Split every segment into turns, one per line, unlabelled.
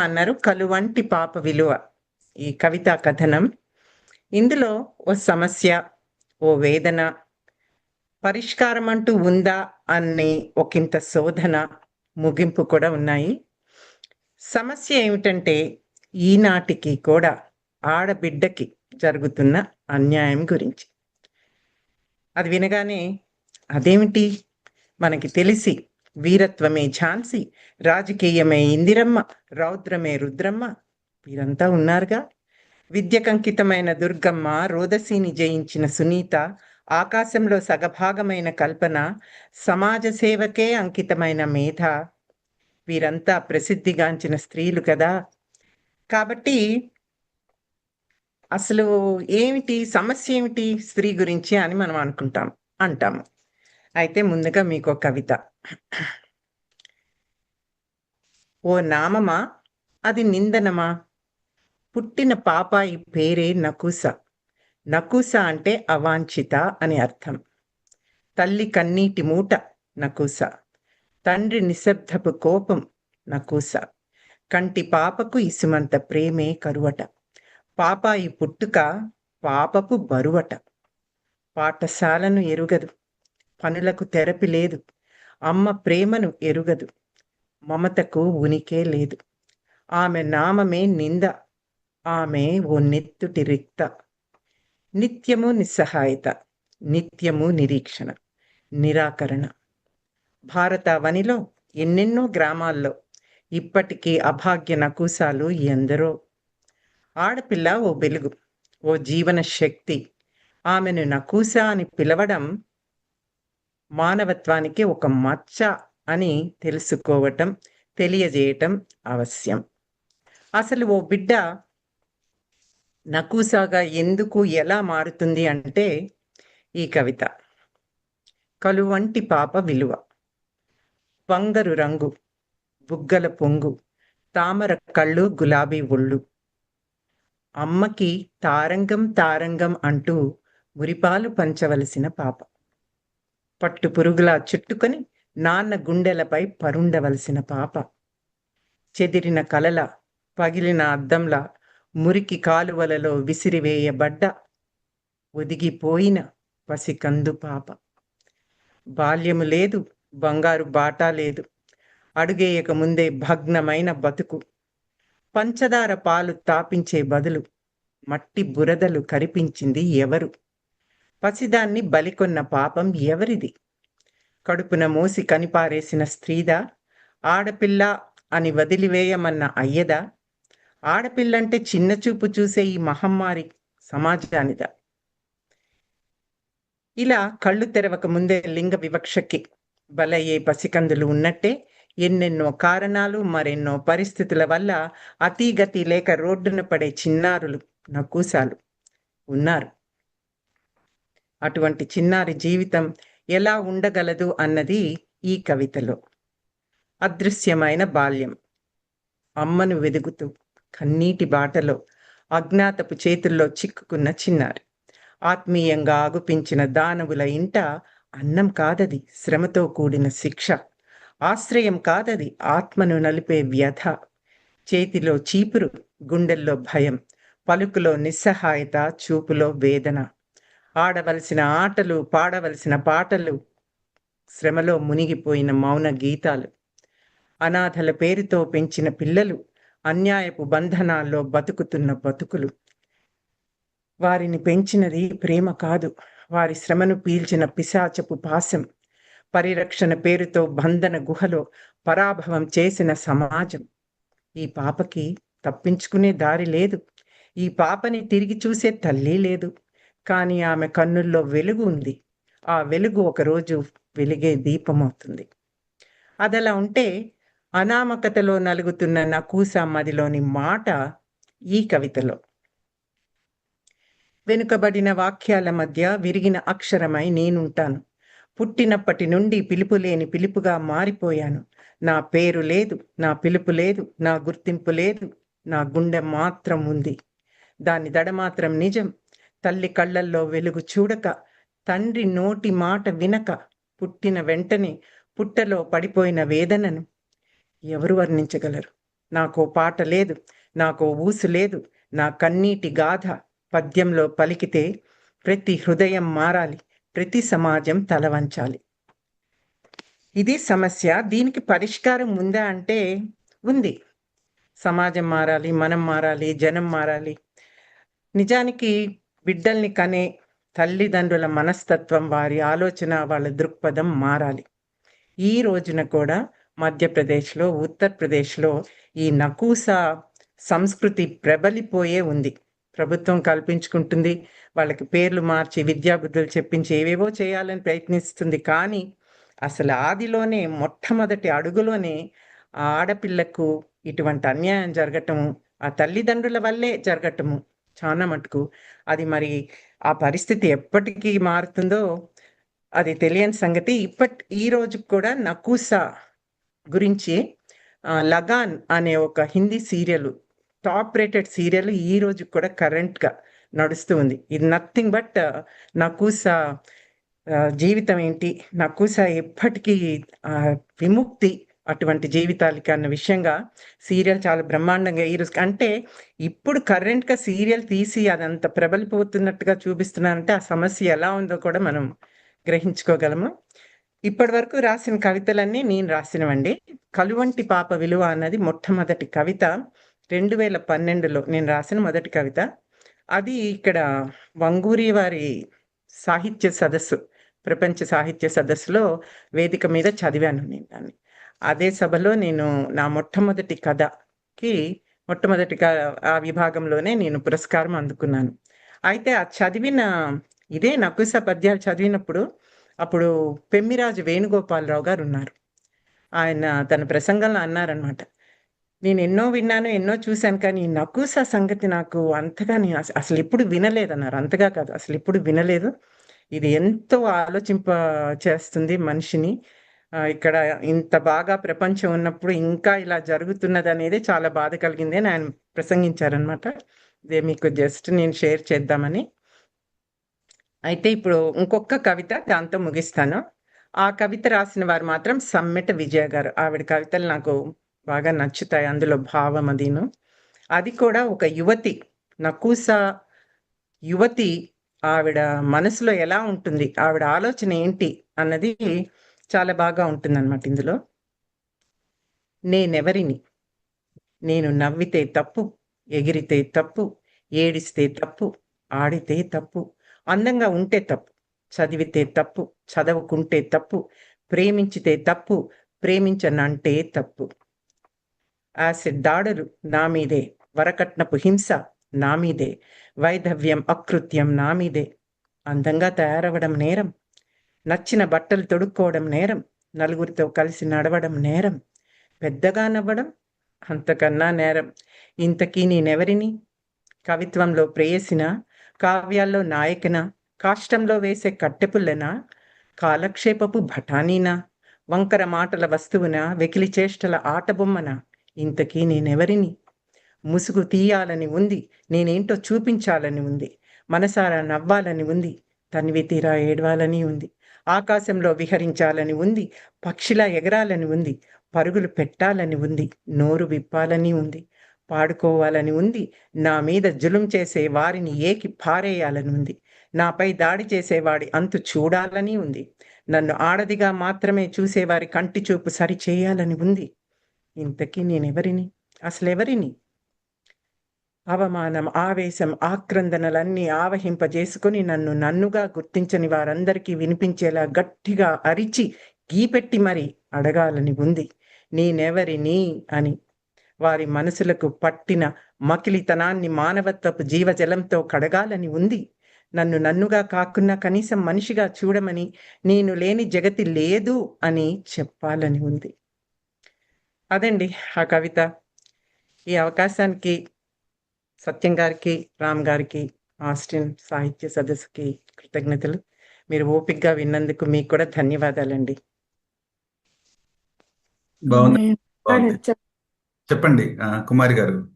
అన్నారు. కలువంటి పాప విలువ ఈ కవితా కథనం. ఇందులో ఓ సమస్య ఓ వేదన పరిష్కారం అంటూ ఉందా అని ఒకంత శోధన ముగింపు కూడా ఉన్నాయి. సమస్య ఏమిటంటే ఈనాటికి కూడా ఆడబిడ్డకి జరుగుతున్న అన్యాయం గురించి. అది వినగానే అదేమిటి? మనకి తెలిసి వీరత్వమే ఝాన్సీ రాజకీయమే ఇందిరమ్మ రౌద్రమే రుద్రమ్మ. వీరంతా ఉన్నారుగా? విద్యకంకితమైన దుర్గమ్మ రోదసీని జయించిన సునీత ఆకాశంలో సగభాగమైన కల్పన సమాజ సేవకే అంకితమైన మేధ. వీరంతా ప్రసిద్ధిగాంచిన స్త్రీలు కదా? కాబట్టి అసలు ఏమిటి సమస్య ఏమిటి స్త్రీ గురించి అని మనం అనుకుంటాం అంటాము. అయితే ముందుగా మీకు కవిత. ఓ నామమా అది నిందనమా? పుట్టిన పాపాయి పేరే నకుస. నకుస అంటే అవాంఛిత అని అర్థం. తల్లి కన్నీటి మూట నకుస. తండ్రి నిశ్శబ్దపు కోపం నకుస. కంటి పాపకు ఇసుమంత ప్రేమే కరువట. పాపాయి పుట్టుక పాపపు బరువట. పాఠశాలను ఎరుగదు. పనులకు తెరపి లేదు. అమ్మ ప్రేమను ఎరుగదు. మమతకు ఉనికే లేదు. ఆమె నామమే నింద. ఆమె ఓ నెత్తుటి రిక్త. నిత్యము నిస్సహాయత. నిత్యము నిరీక్షణ. నిరాకరణ. భారతావనిలో ఎన్నెన్నో గ్రామాల్లో ఇప్పటికీ అభాగ్య నకూసాలు ఎందరో. ఆడపిల్ల ఓ వెలుగు ఓ జీవన శక్తి. ఆమెను నకూస అని పిలవడం మానవత్వానికి ఒక మచ్చ అని తెలుసుకోవటం తెలియజేయటం అవశ్యం. అసలు ఓ బిడ్డ నకూసాగా ఎందుకు ఎలా మారుతుంది అంటే ఈ కవిత. కలువంటి పాప విలువ. పంగరు రంగు బుగ్గల పొంగు తామర కళ్ళు గులాబీ ఒళ్ళు. అమ్మకి తారంగం తారంగం అంటూ మురిపాలు పంచవలసిన పాప. పట్టు పురుగులా చుట్టుకొని నాన్న గుండెలపై పరుండవలసిన పాప. చెదిరిన కలల పగిలిన అద్దంలా మురికి కాలువలలో విసిరివేయబడ్డ ఒదిగిపోయిన పసికందు పాప. బాల్యము లేదు బంగారు బాటా లేదు. అడుగేయక ముందే భగ్నమైన బతుకు. పంచదార పాలు తాపించే బదులు మట్టి బురదలు కరిపించింది ఎవరు? పసిదాన్ని బలికొన్న పాపం ఎవరిది? కడుపున మోసి కనిపారేసిన స్త్రీదా? ఆడపిల్ల అని వదిలివేయమన్న అయ్యదా? ఆడపిల్లంటే చిన్న చూపు చూసే ఈ మహమ్మారి సమాజానిదా? ఇలా కళ్ళు తెరవక ముందే లింగ వివక్షకి బలయ్యే పసికందులు ఉన్నట్టే ఎన్నెన్నో కారణాలు మరెన్నో పరిస్థితుల వల్ల అతీగతి లేక రోడ్డున పడే చిన్నారులు నకూసాలు ఉన్నారు. అటువంటి చిన్నారి జీవితం ఎలా ఉండగలదు అన్నది ఈ కవితలో. అదృశ్యమైన బాల్యం. అమ్మను వెదుగుతూ కన్నీటి బాటలో అజ్ఞాతపు చేతుల్లో చిక్కుకున్న చిన్నారి. ఆత్మీయంగా ఆగుపించిన దానవుల ఇంట అన్నం కాదది శ్రమతో కూడిన శిక్ష. ఆశ్రయం కాదది ఆత్మను నలిపే వ్యధ. చేతిలో చీపురు గుండెల్లో భయం. పలుకులో నిస్సహాయత చూపులో వేదన. ఆడవలసిన ఆటలు పాడవలసిన పాటలు. శ్రమలో మునిగిపోయిన మౌన గీతాలు. అనాథల పేరుతో పెంచిన పిల్లలు అన్యాయపు బంధనాల్లో బతుకుతున్న బతుకులు. వారిని పెంచినది ప్రేమ కాదు. వారి శ్రమను పీల్చిన పిశాచపు పాశం. పరిరక్షణ పేరుతో బంధన గుహలో పరాభవం చేసిన సమాజం. ఈ పాపకి తప్పించుకునే దారి లేదు. ఈ పాపని తిరిగి చూసే తల్లి లేదు. కానీ ఆమె కన్నుల్లో వెలుగు ఉంది. ఆ వెలుగు ఒకరోజు వెలిగే దీపమవుతుంది. అదలా ఉంటే అనామకతలో నలుగుతున్న నకూసమ్మదిలోని మాట ఈ కవితలో. వెనుకబడిన వాక్యాల మధ్య విరిగిన అక్షరమై నేనుంటాను. పుట్టినప్పటి నుండి పిలుపు లేని పిలుపుగా మారిపోయాను. నా పేరు లేదు నా పిలుపు లేదు నా గుర్తింపు లేదు నా గుండె మాత్రం ఉంది. దాని దడ మాత్రం నిజం తల్లి కళ్ళల్లో వెలుగు చూడక తండ్రి నోటి మాట వినక పుట్టిన వెంటనే పుట్టలో పడిపోయిన వేదనను ఎవరు వర్ణించగలరు? నాకో పాట లేదు నాకో ఊసు లేదు నా కన్నీటి గాథ పద్యంలో పలికితే ప్రతి హృదయం మారాలి ప్రతి సమాజం తలవంచాలి ఇది సమస్య. దీనికి పరిష్కారం ఉందా అంటే ఉంది. సమాజం మారాలి మనం మారాలి జనం మారాలి. నిజానికి బిడ్డల్ని కనే తల్లిదండ్రుల మనస్తత్వం వారి ఆలోచన వాళ్ళ దృక్పథం మారాలి. ఈ రోజున కూడా మధ్యప్రదేశ్లో ఉత్తరప్రదేశ్లో ఈ నకూసా సంస్కృతి ప్రబలిపోయే ఉంది. ప్రభుత్వం కల్పించుకుంటుంది వాళ్ళకి పేర్లు మార్చి విద్యాబుద్ధులు చెప్పించి ఏవేవో చేయాలని ప్రయత్నిస్తుంది. కానీ అసలు ఆదిలోనే మొట్టమొదటి అడుగులోనే ఆ ఆడపిల్లకు ఇటువంటి అన్యాయం జరగటము ఆ తల్లిదండ్రుల వల్లే జరగటము చాలా మటుకు. అది మరి ఆ పరిస్థితి ఎప్పటికీ మారుతుందో అది తెలియని సంగతి. ఇప్పటి ఈ రోజు కూడా నకూసా గురించి లగాన్ అనే ఒక Hindi serial top rated serial ఈ రోజు కూడా కరెంట్గా నడుస్తూ ఉంది. ఇది నథింగ్ బట్ నకూసా జీవితం ఏంటి? నకూసా ఎప్పటికీ విముక్తి అటువంటి జీవితాలకి అన్న విషయంగా సీరియల్ చాలా బ్రహ్మాండంగా ఈ రోజు అంటే ఇప్పుడు కరెంట్గా సీరియల్ తీసి అదంత ప్రబలిపోతున్నట్టుగా చూపిస్తున్నారంటే ఆ సమస్య ఎలా ఉందో కూడా మనం గ్రహించుకోగలము. ఇప్పటి వరకు రాసిన కవితలన్నీ నేను రాసినవండి. కలువంటి పాప విలువ అన్నది మొట్టమొదటి కవిత. రెండు వేల పన్నెండులో నేను రాసిన మొదటి కవిత. అది ఇక్కడ వంగూరి వారి సాహిత్య సదస్సు ప్రపంచ సాహిత్య సదస్సులో వేదిక మీద చదివాను నేను దాన్ని. అదే సభలో నేను నా మొట్టమొదటి కథకి మొట్టమొదటి ఆ విభాగంలోనే నేను పురస్కారం అందుకున్నాను. అయితే ఆ చదివిన ఇదే నకుస పద్యాలు చదివినప్పుడు అప్పుడు పెమ్మిరాజు వేణుగోపాలరావు గారు ఉన్నారు ఆయన తన ప్రసంగంలో అన్నారనమాట నేను ఎన్నో విన్నాను ఎన్నో చూశాను కానీ ఈ సంగతి నాకు అంతగా నేను అసలు ఇప్పుడు వినలేదన్నారు అంతగా కాదు అసలు ఇప్పుడు వినలేదు. ఇది ఎంతో ఆలోచింప చేస్తుంది మనిషిని. ఇక్కడ ఇంత బాగా ప్రపంచం ఉన్నప్పుడు ఇంకా ఇలా జరుగుతున్నది అనేది చాలా బాధ కలిగింది అని ఆయన ప్రసంగించారనమాట ఇదే మీకు జస్ట్ నేను షేర్ చేద్దామని. అయితే ఇప్పుడు ఇంకొక కవిత దాంతో ముగిస్తాను. ఆ కవిత రాసిన వారు మాత్రం సమ్మెట విజయ గారు. ఆవిడ కవితలు నాకు బాగా నచ్చుతాయి అందులో భావం అదిను. అది కూడా ఒక యువతి నకూస యువతి ఆవిడ మనసులో ఎలా ఉంటుంది ఆవిడ ఆలోచన ఏంటి అన్నది చాలా బాగా ఉంటుందన్నమాట ఇందులో. నేనెవరిని? నేను నవ్వితే తప్పు ఎగిరితే తప్పు ఏడిస్తే తప్పు ఆడితే తప్పు అందంగా ఉంటే తప్పు చదివితే తప్పు చదవకుంటే తప్పు ప్రేమించితే తప్పు ప్రేమించనంటే తప్పు. యాసిడ్ దాడులు నా మీదే వరకట్నపు హింస నా మీదే వైధవ్యం అకృత్యం నా మీదే అందంగా తయారవడం నేరం నచ్చిన బట్టలు తొడుక్కోవడం నేరం నలుగురితో కలిసి నడవడం నేరం పెద్దగా నవ్వడం అంతకన్నా నేరం. ఇంతకీ నేనెవరిని? కవిత్వంలో ప్రేయసిన కావ్యాల్లో నాయకన కాష్టంలో వేసే కట్టెపుల్లనా కాలక్షేపపు భటానీనా వంకర మాటల వస్తువున వెకిలి చేష్టల ఆటబొమ్మన ఇంతకీ నేనెవరిని? ముసుగు తీయాలని ఉంది నేనేంటో చూపించాలని ఉంది మనసారా నవ్వాలని ఉంది తనివి తీరా ఏడవాలని ఉంది. ఆకాశంలో విహరించాలని ఉంది పక్షిలా ఎగరాలని ఉంది పరుగులు పెట్టాలని ఉంది నోరు విప్పాలని ఉంది పాడుకోవాలని ఉంది నా మీద జులుం చేసే వారిని ఏకి పారేయాలని ఉంది నాపై దాడి చేసేవాడి అంతు చూడాలని ఉంది నన్ను ఆడదిగా మాత్రమే చూసేవారి కంటి చూపు సరి చేయాలని ఉంది. ఇంతకీ నేనెవరిని? అసలెవరిని? అవమానం ఆవేశం ఆక్రందనలన్నీ ఆవహింపజేసుకుని నన్ను నన్నుగా గుర్తించని వారందరికీ వినిపించేలా గట్టిగా అరిచి గీపెట్టి మరి అడగాలని ఉంది. నేనెవరిని? అని. వారి మనసులకు పట్టిన మకిలితనాన్ని మానవత్వపు జీవజలంతో కడగాలని ఉంది. నన్ను నన్నుగా కాకున్నా కనీసం మనిషిగా చూడమని నేను లేని జగతి లేదు అని చెప్పాలని ఉంది. అదండి ఆ కవిత. ఈ అవకాశానికి సత్యం గారికి రామ్ గారికి ఆస్టిన్ సాహిత్య సదస్సుకి కృతజ్ఞతలు. మీరు ఓపికగా విన్నందుకు మీకు కూడా ధన్యవాదాలండి.
చెప్పండి కుమారి గారు.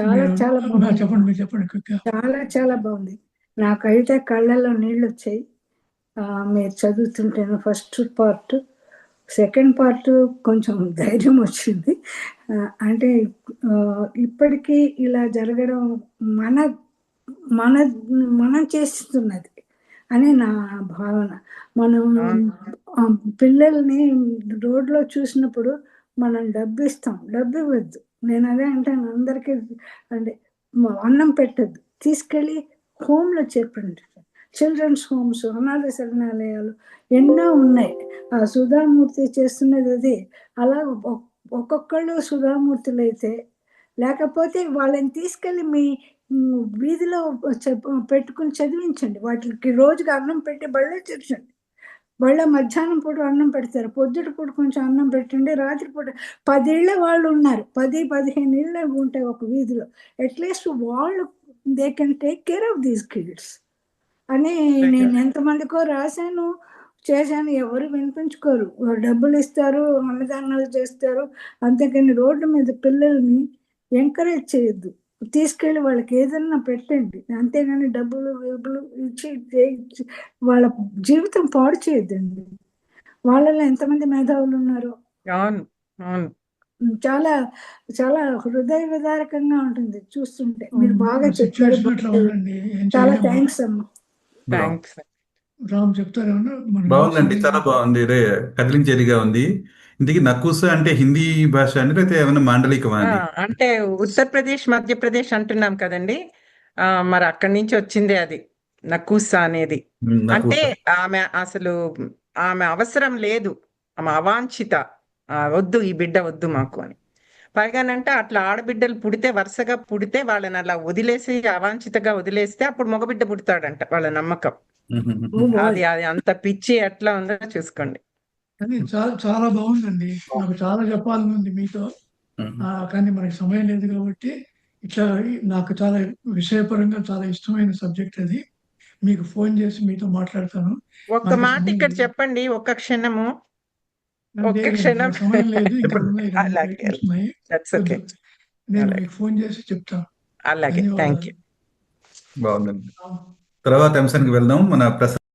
చాలా చాలా.
చెప్పండి చెప్పండి.
చాలా చాలా బాగుంది. నాకైతే కళ్ళల్లో నీళ్ళు వచ్చాయి. మీరు చదువుతుంటేను ఫస్ట్ పార్ట్ సెకండ్ పార్ట్ కొంచెం ధైర్యం వచ్చింది. అంటే ఇప్పటికీ ఇలా జరగడం మన మన మనం చేస్తున్నది అని నా భావన. మనం పిల్లల్ని రోడ్లో చూసినప్పుడు మనం డబ్బు ఇస్తాం డబ్బు ఇవ్వద్దు నేను అదే అంటాను. అందరికీ అంటే అన్నం పెట్టద్దు. తీసుకెళ్ళి హోమ్లో చెప్పండి చిల్డ్రన్స్ హోమ్స్ అనాథ శరణాలయాలు ఎన్నో ఉన్నాయి. ఆ సుధామూర్తి చేస్తున్నది అదే. అలా ఒక్కొక్కళ్ళు సుధామూర్తులు అయితే లేకపోతే వాళ్ళని తీసుకెళ్ళి మీ వీధిలో పెట్టుకుని చదివించండి. వాటికి రోజుకి అన్నం పెట్టి బళ్ళో చేర్చండి. బళ్ళ మధ్యాహ్నం పూట అన్నం పెడతారు. పొద్దుట పూట కొంచెం అన్నం పెట్టండి. రాత్రి పూట పదేళ్ళ వాళ్ళు ఉన్నారు. పది పదిహేను ఇళ్ళు ఉంటాయి ఒక వీధిలో. అట్లీస్ట్ వాళ్ళు they can take care of these kids అని నేను ఎంతమందికో రాశాను. చేశాను ఎవరు వినిపించుకోరు. డబ్బులు ఇస్తారు అన్నదానాలు చేస్తారు. అంతేకాని రోడ్డు మీద పిల్లల్ని ఎంకరేజ్ చేయొద్దు. తీసుకెళ్ళి వాళ్ళకి ఏదన్నా పెట్టండి. అంతేగాని డబ్బులు డబ్బులు ఇచ్చి చేయించి వాళ్ళ జీవితం పాడు చేయొద్దండి. వాళ్ళలో ఎంతమంది మేధావులు ఉన్నారు.
అవును అవును.
చాలా చాలా హృదయ విదారకంగా ఉంటుంది చూస్తుంటే. మీరు బాగా చెప్పారు. చాలా. థ్యాంక్స్ అమ్మా.
థ్యాంక్స్
రామ్ చెప్తారేమన్నా మన
బాగుందండి చాలా బాగుంది. రే కదిలించేదిగా ఉంది. ఇందుకే నక్కుస అంటే హిందీ భాష అండి లేకపోతే ఏమైనా మాండలికమా
అంటే ఉత్తరప్రదేశ్ మధ్యప్రదేశ్ అంటున్నాం కదండి. ఆ, మరి అక్కడి నుంచి వచ్చిందే అది నకూసా అనేది. అంటే
నక్కుస.
ఆమె అసలు ఆమె అవసరం లేదు. ఆమె అవాంఛిత. వద్దు ఈ బిడ్డ వద్దు మాకు అని. పైగానంటే అట్లా ఆడబిడ్డలు పుడితే వరుసగా పుడితే వాళ్ళని అలా వదిలేసి అవాంఛితగా వదిలేస్తే అప్పుడు మగబిడ్డ పుడతాడంట వాళ్ళ నమ్మకం. అది అది అంత పిచ్చి ఎట్లా ఉందో చూసుకోండి.
కానీ చాలా చాలా బాగుందండి. నాకు చాలా చెప్పాలని ఉంది మీతో కానీ మనకి సమయం లేదు కాబట్టి ఇట్లా నాకు చాలా విషయపరంగా చాలా ఇష్టమైన సబ్జెక్ట్ అది. మీకు ఫోన్ చేసి మీతో మాట్లాడతాను.
ఒక్క
మనకి
మాట ఇక్కడ. చెప్పండి ఒక్క క్షణము. ఒక్క
లేదు,
క్షణం.
సమయం. నేను. మీకు ఫోన్ చేసి చెప్తాను.
అలాగే. థ్యాంక్ యూ
బాగుందండి. తర్వాత అంశానికి వెళ్దాం. మన ప్రసాద్